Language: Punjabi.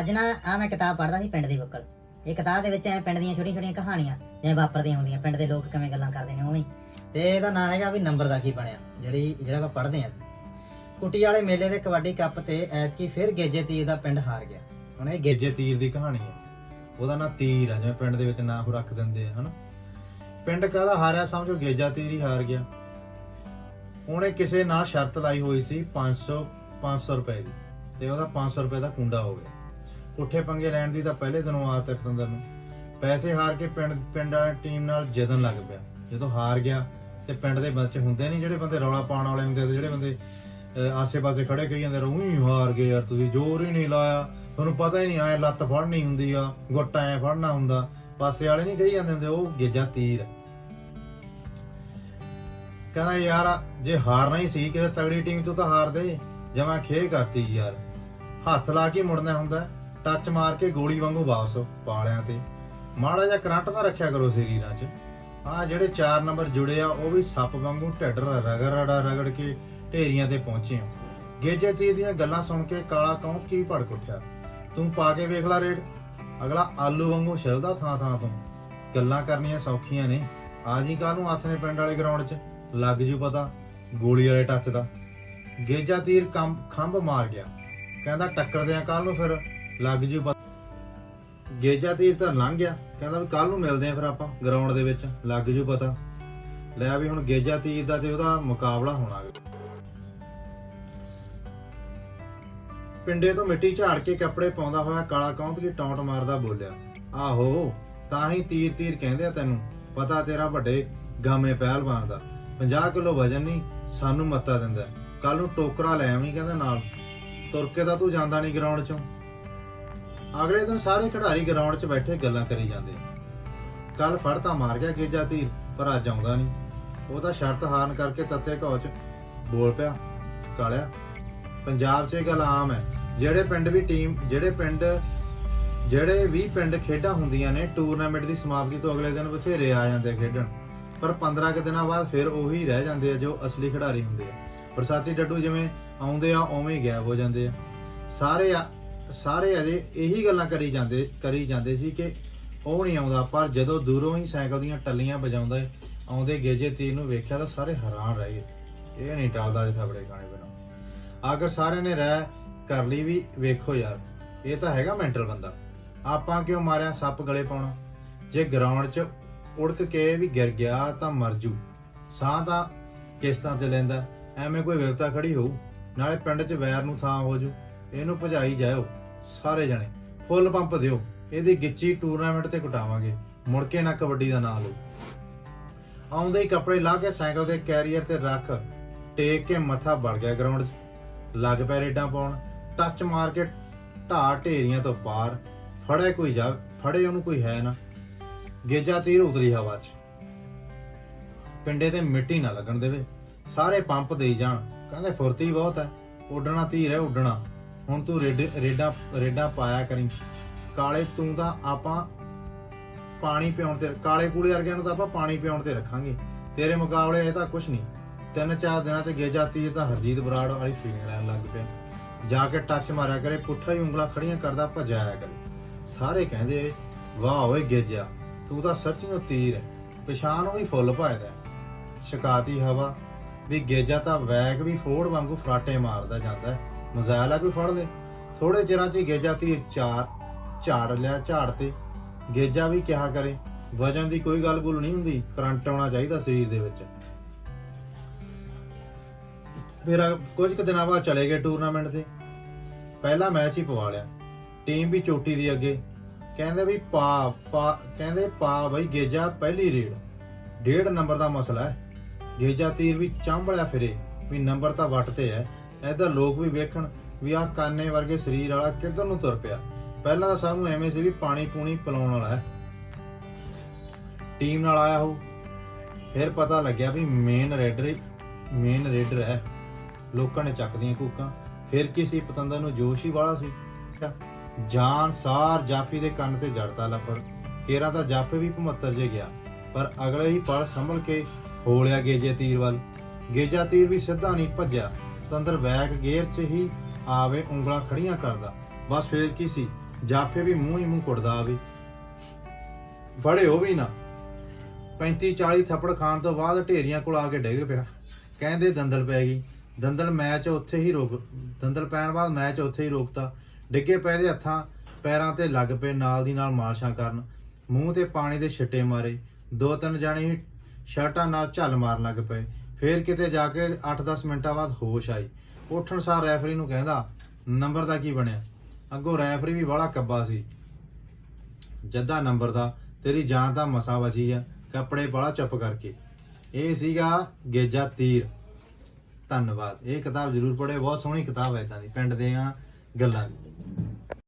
ਅੱਜ ਨਾ ਆ ਮੈਂ ਕਿਤਾਬ ਪੜ੍ਹਦਾ ਸੀ ਪਿੰਡ ਦੀ ਬੁੱਕਲ। ਇਹ ਕਿਤਾਬ ਦੇ ਵਿੱਚ ਐ ਪਿੰਡ ਦੀਆਂ ਛੋਟੀਆਂ ਛੋਟੀਆਂ ਕਹਾਣੀਆਂ ਜਿਵੇਂ ਵਾਪਰਦੀਆਂ ਹੁੰਦੀਆਂ, ਪਿੰਡ ਦੇ ਲੋਕ ਕਿਵੇਂ ਗੱਲਾਂ ਕਰਦੇ ਨੇ ਉਵੇਂ। ਤੇ ਇਹਦਾ ਨਾਂ ਹੈਗਾ ਵੀ ਨੰਬਰ ਦਾ ਕੀ ਬਣਿਆ, ਜਿਹੜੀ, ਜਿਹੜਾ ਆਪਾਂ ਪੜ੍ਹਦੇ ਆ ਕੁੱਟੀ ਵਾਲੇ ਮੇਲੇ ਦੇ ਕਬੱਡੀ ਕੱਪ ਤੇ ਐਤਕੀ ਫਿਰ ਗੇਜੇ ਤੀਰ ਦਾ ਪਿੰਡ ਹਾਰ ਗਿਆ। ਹੁਣ ਇਹ ਗੇ- ਗੇਜੇ ਤੀਰ ਦੀ ਕਹਾਣੀ ਹੈ ਉਹਦਾ ਨਾਂ ਤੀਰ ਆ, ਜਿਵੇਂ ਪਿੰਡ ਦੇ ਵਿੱਚ ਨਾਂ ਉਹ ਰੱਖ ਦਿੰਦੇ ਆ, ਹਨਾ। ਪਿੰਡ ਕਾਹਦਾ ਹਾਰਿਆ ਸਮਝੋ ਗੇਜਾ ਤੀਰ ਹੀ ਹਾਰ ਗਿਆ। ਉਹਨੇ ਕਿਸੇ ਨਾਲ ਸ਼ਰਤ ਲਾਈ ਹੋਈ ਸੀ 500 500 ਰੁਪਏ ਦੀ। ਤੇ ਉਹਦਾ 500 ਰੁਪਏ ਦਾ ਕੁੰਡਾ ਹੋ ਗਿਆ। ਪੁੱਠੇ ਪੰਗੇ ਲੈਣ ਦੀ ਤਾਂ ਪਹਿਲੇ ਦਿਨੋਂ ਆਦਤ ਹੈ ਪਤੰਦਰ ਨੂੰ। ਪੈਸੇ ਹਾਰ ਕੇ ਪਿੰਡ ਪਿੰਡ ਵਾਲੀ ਟੀਮ ਨਾਲ ਜਦਨ ਲੱਗ ਪਿਆ। ਜਦੋਂ ਹਾਰ ਗਿਆ ਤੇ ਪਿੰਡ ਦੇ ਬੱਚੇ ਹੁੰਦੇ ਨਹੀਂ ਜਿਹੜੇ ਬੰਦੇ ਰੌਲਾ ਪਾਉਣ ਵਾਲੇ ਹੁੰਦੇ ਤੇ ਜਿਹੜੇ ਬੰਦੇ ਆਸੇ-ਪਾਸੇ ਖੜੇ ਕਹੀ ਜਾਂਦੇ ਰਹੂੰ ਹਾਰ ਗਏ ਯਾਰ ਤੁਸੀਂ, ਜ਼ੋਰ ਹੀ ਨਹੀਂ ਲਾਇਆ। ਤੁਹਾਨੂੰ ਪਤਾ ਹੀ ਨਹੀਂ ਆਏ ਲੱਤ ਫੜਨੀ ਹੁੰਦੀ ਆ, ਗੁੱਟ ਐ ਫੜਨਾ ਹੁੰਦਾ। ਪਾਸੇ ਵਾਲੇ ਨਹੀਂ ਕਹੀ ਜਾਂਦੇ ਹੁੰਦੇ, ਉਹ ਗੇਜਾ ਤੀਰ ਕਹਿੰਦਾ, ਯਾਰ, ਜੇ ਹਾਰਨਾ ਹੀ ਸੀ, ਕਿਸੇ ਤਗੜੀ ਟੀਮ ਤੋਂ ਤਾਂ ਹਾਰਦੇ ਜਮਾ ਖੇ ਕਰਤੀ ਯਾਰ। ਹੱਥ ਲਾ ਕੇ ਮੁੜਨਾ ਹੁੰਦਾ। ਟੱਚ ਮਾਰ ਕੇ ਗੋਲੀ ਵਾਂਗੂ ਵਾਪਸ ਪਾਲਿਆਂ ਤੇ। ਮਾੜਾ ਜਿਹਾ ਕਰੰਟ ਤਾਂ ਰੱਖਿਆ ਕਰੋ ਸਰੀਰਾਂ 'ਚ। ਆ ਜਿਹੜੇ 4 ਨੰਬਰ ਜੁੜੇ ਆ, ਉਹ ਵੀ ਸੱਪ ਵਾਂਗੂ ਢਿੱਡ ਰਗੜ, ਰੜਾ, ਰਗੜ ਕੇ ਢੇਰੀਆਂ ਤੇ ਪਹੁੰਚੇ ਆ। ਗੇਜੇ ਤੀਰ ਦੀਆਂ ਗੱਲਾਂ ਸੁਣ ਕੇ ਕਾਲਾ ਕੌਂਤ ਕੀ ਭੜਕ ਉੱਠਿਆ? ਤੂੰ ਪਾ ਕੇ ਵੇਖ ਲੈ ਰੇਡ। ਅਗਲਾ ਆਲੂ ਵਾਂਗੂ ਛਿਲਦਾ ਥਾਂ ਥਾਂ ਤੋਂ। ਗੱਲਾਂ ਕਰਨੀਆਂ ਸੌਖੀਆਂ ਨੇ। ਆ ਜੀ ਕੱਲ ਨੂੰ ਹੱਥ ਨੇ ਪਿੰਡ ਵਾਲੇ ਗਰਾਊਂਡ 'ਚ? ਲੱਗ ਜੂ ਪਤਾ, ਗੋਲੀ ਵਾਲੇ ਟੱਚ ਦਾ। ਗੇਜਾ ਤੀਰ ਕੰਬ, ਖੰਭ ਮਾਰ ਗਿਆ। ਕਹਿੰਦਾ, ਟੱਕਰਦਿਆਂ ਕੱਲ ਨੂੰ ਫਿਰ? ਲੱਗ ਜੂ ਪਤਾ ਗੇਜਾ ਤੀਰ ਤਾਂ ਲੰਘ ਗਿਆ। ਕਹਿੰਦਾ ਵੀ ਕੱਲ ਨੂੰ ਮਿਲਦੇ ਆ ਫਿਰ ਆਪਾਂ ਗਰਾਊਂਡ ਦੇ ਵਿੱਚ। ਲੱਗ ਜੂ ਪਤਾ। ਲੈ ਵੀ ਹੁਣ ਗੇਜਾ ਤੀਰ ਦਾ ਤੇ ਉਹਦਾ ਮੁਕਾਬਲਾ ਹੋਣਾ। ਪਿੰਡੇ ਤੋਂ ਮਿੱਟੀ ਝਾੜ ਕੇ ਕੱਪੜੇ ਪਾਉਂਦਾ ਹੋਇਆ ਕਾਲਾ ਕੌਂਤ ਕੀ ਟੌਂਟ ਮਾਰਦਾ ਬੋਲਿਆ, ਆਹੋ, ਤਾਂ ਹੀ ਤੀਰ ਤੀਰ ਕਹਿੰਦੇ ਆ ਤੈਨੂੰ। ਪਤਾ ਤੇਰਾ ਵੱਡੇ ਗਾਮੇ ਪਹਿਲਵਾਨ ਦਾ। 50 ਕਿਲੋ ਵਜਨ ਨਹੀਂ, ਸਾਨੂੰ ਮੱਤਾ ਦਿੰਦਾ। ਕੱਲ ਨੂੰ ਟੋਕਰਾ ਲੈ ਆਵੀਂ ਕਹਿੰਦਾ ਨਾਲ। ਤੁਰ ਕੇ ਤਾਂ ਤੂੰ ਜਾਂਦਾ ਨਹੀਂ ਗਰਾਊਂਡ 'ਚੋਂ। ਅਗਲੇ ਦਿਨ ਸਾਰੇ ਖਿਡਾਰੀ ਗਰਾਊਂਡ 'ਚ ਬੈਠੇ ਗੱਲਾਂ ਕਰੀ ਜਾਂਦੇ ਕੱਲ ਫੜ ਤਾਂ ਮਾਰ ਗਿਆ ਗੇਜਾ ਧੀਰ, ਪਰ ਅੱਜ ਆਉਂਦਾ ਨਹੀਂ। ਉਹ ਤਾਂ ਸ਼ਰਤ ਹਾਰਨ ਕਰਕੇ ਤੱਤੇ ਘੌ 'ਚ ਬੋਲ ਪਿਆ, ਕਾਲਿਆ, ਪੰਜਾਬ 'ਚ ਇਹ ਗੱਲ ਆਮ ਹੈ। ਜਿਹੜੇ ਪਿੰਡ ਵੀ ਟੀਮ, ਜਿਹੜੇ ਪਿੰਡ, ਜਿਹੜੇ ਵੀ ਪਿੰਡ ਖੇਡਾਂ ਹੁੰਦੀਆਂ ਨੇ, ਟੂਰਨਾਮੈਂਟ ਦੀ ਸਮਾਪਤੀ ਤੋਂ ਅਗਲੇ ਦਿਨ ਬਥੇਰੇ ਆ ਜਾਂਦੇ ਆ ਖੇਡਣ। ਪਰ 15 ਕੁ ਦਿਨਾਂ ਬਾਅਦ ਫਿਰ ਉਹੀ ਰਹਿ ਜਾਂਦੇ ਆ ਜੋ ਅਸਲੀ ਖਿਡਾਰੀ ਹੁੰਦੇ ਆ। ਬਰਸਾਤੀ ਡੱਡੂ ਜਿਵੇਂ ਆਉਂਦੇ ਆ, ਉਵੇਂ ਹੀ ਗਾਇਬ ਹੋ ਜਾਂਦੇ ਆ। ਸਾਰੇ ਆ- ਸਾਰੇ ਅਜੇ ਇਹੀ ਗੱਲਾਂ ਕਰੀ ਜਾਂਦੇ ਕਰੀ ਜਾਂਦੇ ਸੀ ਕਿ ਉਹ ਨਹੀਂ ਆਉਂਦਾ, ਪਰ ਜਦੋਂ ਦੂਰੋਂ ਹੀ ਸਾਈਕਲ ਦੀਆਂ ਟੱਲੀਆਂ ਵਜਾਉਂਦਾ ਆਉਂਦੇ ਗੇਜੇ ਤੀਰ ਨੂੰ ਵੇਖਿਆ ਤਾਂ ਸਾਰੇ ਹੈਰਾਨ ਰਹਿ ਗਏ। ਇਹ ਨਹੀਂ ਟਾਲਦਾ ਜਿਹਾ ਬੜੇ ਗਾਣੇ ਬਿਨਾਂ ਆਖਰ ਸਾਰਿਆਂ ਨੇ ਰਹਿ ਕਰ ਲਈ ਵੀ ਵੇਖੋ ਯਾਰ, ਇਹ ਤਾਂ ਹੈਗਾ ਮੈਂਟਲ ਬੰਦਾ। ਆਪਾਂ ਕਿਉਂ ਮਾਰਿਆ ਸੱਪ ਗਲੇ ਪਾਉਣਾ? ਜੇ ਗਰਾਊਂਡ 'ਚ ਉੜਕ ਕੇ ਵੀ ਗਿਰ ਗਿਆ ਤਾਂ ਮਰ ਜੂ। ਸਾਹ ਤਾਂ ਕਿਸ਼ਤਾਂ ਤੇ ਲੈਂਦਾ, ਐਵੇਂ ਕੋਈ ਵਿਵਤਾ ਖੜੀ ਹੋਊ, ਨਾਲੇ ਪਿੰਡ 'ਚ ਵੈਰ ਨੂੰ ਥਾਂ ਹੋ ਜੂ। ਇਹਨੂੰ ਭਜਾਈ ਜਾਇਓ, ਸਾਰੇ ਜਣੇ। ਫੁੱਲ ਪੰਪ ਦਿਓ, ਇਹਦੀ ਗਿੱਚੀ ਟੂਰਨਾਮੈਂਟ ਤੇ ਕਟਾਵਾਂਗੇ। ਮੁੜ ਕੇ ਨਾ ਕਬੱਡੀ ਦਾ ਨਾਂ ਲਓ। ਆਉਂਦੇ ਹੀ ਕੱਪੜੇ ਲਾ ਕੇ ਸਾਈਕਲ ਦੇ ਕੈਰੀਅਰ ਤੇ ਰੱਖ, ਟੇਕ ਕੇ ਮੱਥਾ ਵੜ ਗਿਆ ਗਰਾਊਂਡ 'ਚ। ਲੱਗ ਪੈ ਰੇਡਾਂ ਪਾਉਣ ਟੱਚ ਮਾਰ ਕੇ ਢਾਹ ਢੇਰੀਆਂ ਤੋਂ ਪਾਰ। ਫੜੇ ਕੋਈ ਜਾ, ਫੜੇ ਉਹਨੂੰ ਕੋਈ ਹੈ ਨਾ। ਗੇਜਾ ਤੀਰ ਉਤਰੀ ਹਵਾ 'ਚ। ਪਿੰਡੇ ਤੇ ਮਿੱਟੀ ਨਾ ਲੱਗਣ ਦੇਵੇ। ਸਾਰੇ ਪੰਪ ਦੇਈ ਜਾਣ। ਕਹਿੰਦੇ ਫੁਰਤੀ ਬਹੁਤ ਹੈ। ਉੱਡਣਾ ਤੀਰ ਹੈ, ਉੱਡਣਾ। ਹੁਣ ਤੂੰ ਰੇਡ ਰੇਡਾਂ ਪਾਇਆ ਕਰੀ। ਕਾਲੇ ਤੂੰ ਤਾਂ ਆਪਾਂ ਪਾਣੀ ਪਿਉਣ ਤੇ, ਕਾਲੇ ਕੂਲੇ ਵਰਗਿਆਂ ਨੂੰ ਤਾਂ ਆਪਾਂ ਪਾਣੀ ਪਿਉਣ ਤੇ ਰੱਖਾਂਗੇ। ਤੇਰੇ ਮੁਕਾਬਲੇ ਇਹ ਤਾਂ ਕੁਝ ਨਹੀਂ। ਤਿੰਨ ਚਾਰ ਦਿਨਾਂ 'ਚ ਗੇਜਾ ਤੀਰ ਤਾਂ ਹਰਜੀਤ ਬਰਾੜ ਵਾਲੀ ਫੀਲਿੰਗ ਲੈਣ ਲੱਗ ਪਿਆ। ਜਾ ਕੇ ਟੱਚ ਮਾਰਿਆ ਕਰੇ, ਪੁੱਠਾ ਹੀ ਉਂਗਲਾਂ ਖੜੀਆਂ ਕਰਦਾ ਭਜਾਇਆ ਕਰੇ। ਸਾਰੇ ਕਹਿੰਦੇ, ਵਾਹ ਓਏ ਗੇਜਾ ਤੂੰ ਤਾਂ ਸੱਚੀਓ ਤੀਰ ਹੈ। ਪਛਾਣ ਉਹ ਵੀ ਫੁੱਲ ਪਾਇਦਾ ਸ਼ਿਕਾਤੀ ਹਵਾ ਵੀ ਗੇਜਾ ਤਾਂ ਵੈਗ ਵੀ ਫੋੜ ਵਾਂਗੂ ਫਰਾਟੇ ਮਾਰਦਾ ਜਾਂਦਾ ਹੈ। ਮਜ਼ਾਇਲਾ ਵੀ ਫੜ ਲੈ ਥੋੜੇ ਚਿਰਾਂ 'ਚ ਹੀ ਗੇਜਾ ਤੀਰ ਚਾਰ, ਝਾੜ ਲਿਆ ਝਾੜ ਤੇ। ਗੇਜਾ ਵੀ ਕਿਹਾ ਕਰੇ, ਵਜਨ ਦੀ ਕੋਈ ਗੱਲ ਗੁੱਲ ਨਹੀਂ ਹੁੰਦੀ, ਕਰੰਟ ਆਉਣਾ ਚਾਹੀਦਾ ਸਰੀਰ ਦੇ ਵਿੱਚ। ਫਿਰ ਕੁਝ ਕੁ ਦਿਨਾਂ ਬਾਅਦ ਚਲੇ ਗਏ ਟੂਰਨਾਮੈਂਟ ਤੇ। ਪਹਿਲਾ ਮੈਚ ਹੀ ਪਵਾ ਲਿਆ। ਟੀਮ ਵੀ ਚੋਟੀ ਦੀ ਅੱਗੇ। ਕਹਿੰਦੇ ਵੀ ਪਾ ਪਾ, ਕਹਿੰਦੇ ਪਾ ਬਈ ਗੇਜਾ ਪਹਿਲੀ ਰੇਡ। ਡੇਢ ਨੰਬਰ ਦਾ ਮਸਲਾ ਹੈ। ਗੇਜਾ ਤੀਰ ਵੀ ਚਾਂਬਲਿਆ ਫਿਰੇ ਵੀ ਨੰਬਰ ਤਾਂ ਵੱਟ ਤੇ ਹੈ ਇਧਰ ਲੋਕ ਵੀ ਵੇਖਣ ਵੀ ਆਹ ਕਾਨੇ ਵਰਗੇ ਸਰੀਰ ਵਾਲਾ ਕਿੱਧਰ ਨੂੰ ਤੁਰ ਪਿਆ। ਪਹਿਲਾਂ ਤਾਂ ਸਭ ਨੂੰ ਐਵੇਂ ਸੀ ਵੀ ਪਾਣੀ ਪੂਣੀ ਪਿਲਾਉਣ ਵਾਲਾ ਹੈ ਟੀਮ ਨਾਲ ਆਇਆ ਹੋ ਫਿਰ ਪਤਾ ਲੱਗਿਆ ਵੀ ਮੇਨ ਰੇਡਰ ਮੇਨ ਰੇਡਰ ਹੈ ਲੋਕਾਂ ਨੇ ਚੱਕਦੀਆਂ ਕੂਕਾਂ। ਫਿਰ ਕੀ ਸੀ? ਪਤੰਦਰ ਨੂੰ ਜੋਸ਼ ਹੀ ਵਾਲਾ ਸੀ। ਜਾਨ ਸਾਰ ਜਾਫੀ ਦੇ ਕੰਨ ਤੇ ਜੜਤਾ ਲੱਪੜ ਕੇਰਾ ਤਾਂ ਜਾਫੇ ਵੀ 75 ਜੇ ਗਿਆ। ਪਰ ਅਗਲੇ ਹੀ ਪਲ ਸੰਭਲ ਕੇ ਹੋਲਿਆ ਗੇਜੇ ਤੀਰ ਵੱਲ। ਗੇਜਾ ਤੀਰ ਵੀ ਸਿੱਧਾ ਨਹੀਂ ਭੱਜਿਆ। ਪਤੰਦਰ ਬੈਕ ਗੇਅਰ 'ਚ ਹੀ ਆਵੇ, ਉਂਗਲਾਂ ਖੜੀਆਂ ਕਰਦਾ। ਬਸ ਫੇਰ ਕੀ ਸੀ? ਜਾਫੇ ਵੀ ਮੂੰਹ ਹੀ ਮੂੰਹ ਕੁੱਟਦਾ ਆਵੇ। ਫੜੇ ਉਹ ਵੀ ਨਾ। 35 40 ਥੱਪੜ ਖਾਣ ਤੋਂ ਬਾਅਦ ਢੇਰੀਆਂ ਕੋਲ ਆ ਕੇ ਡਿੱਗ ਪਿਆ। ਕਹਿੰਦੇ, ਦੰਦਲ ਪੈ ਗਈ। ਦੰਦਲ ਮੈਚ ਉੱਥੇ ਹੀ ਰੋਕ, ਦੰਦਲ ਪੈਣ ਬਾਅਦ ਮੈਚ ਉੱਥੇ ਹੀ ਰੋਕਤਾ। ਡਿੱਗੇ ਪਏ ਦੇ ਹੱਥਾਂ, ਪੈਰਾਂ ਤੇ ਲੱਗ ਪਏ ਨਾਲ ਦੀ ਨਾਲ ਮਾਰਸ਼ਾਂ ਕਰਨ। ਮੂੰਹ ਤੇ ਪਾਣੀ ਦੇ ਛਿੱਟੇ ਮਾਰੇ। ਦੋ ਤਿੰਨ ਜਾਣੇ ਹੀ ਸ਼ਰਟਾਂ ਨਾਲ ਝੱਲ ਮਾਰਨ ਲੱਗ ਪਏ। ਫੇਰ ਕਿਤੇ ਜਾ ਕੇ 8-10 ਮਿੰਟਾਂ ਬਾਅਦ ਹੋਸ਼ ਆਈ। ਉੱਠਣ ਸਾਰ ਰੈਫਰੀ ਨੂੰ ਕਹਿੰਦਾ, ਨੰਬਰ ਦਾ ਕੀ ਬਣਿਆ? ਅੱਗੋਂ ਰੈਫਰੀ ਵੀ ਬੜਾ ਕੱਬਾ ਸੀ। ਜੱਦਾ ਨੰਬਰ ਦਾ, ਤੇਰੀ ਜਾਨ ਤਾਂ ਮਸਾ ਬਚੀ ਆ, ਕੱਪੜੇ ਬੜਾ ਚੁੱਪ ਕਰਕੇ। ਇਹ ਸੀਗਾ ਗੇਜਾ ਤੀਰ। ਧੰਨਵਾਦ। ਇਹ ਕਿਤਾਬ ਜ਼ਰੂਰ ਪੜ੍ਹੇ ਬਹੁਤ ਸੋਹਣੀ ਕਿਤਾਬ ਹੈ ਇਦਾਂ ਦੀ, ਪਿੰਡ ਦੇ ਦੀਆਂ ਗੱਲਾਂ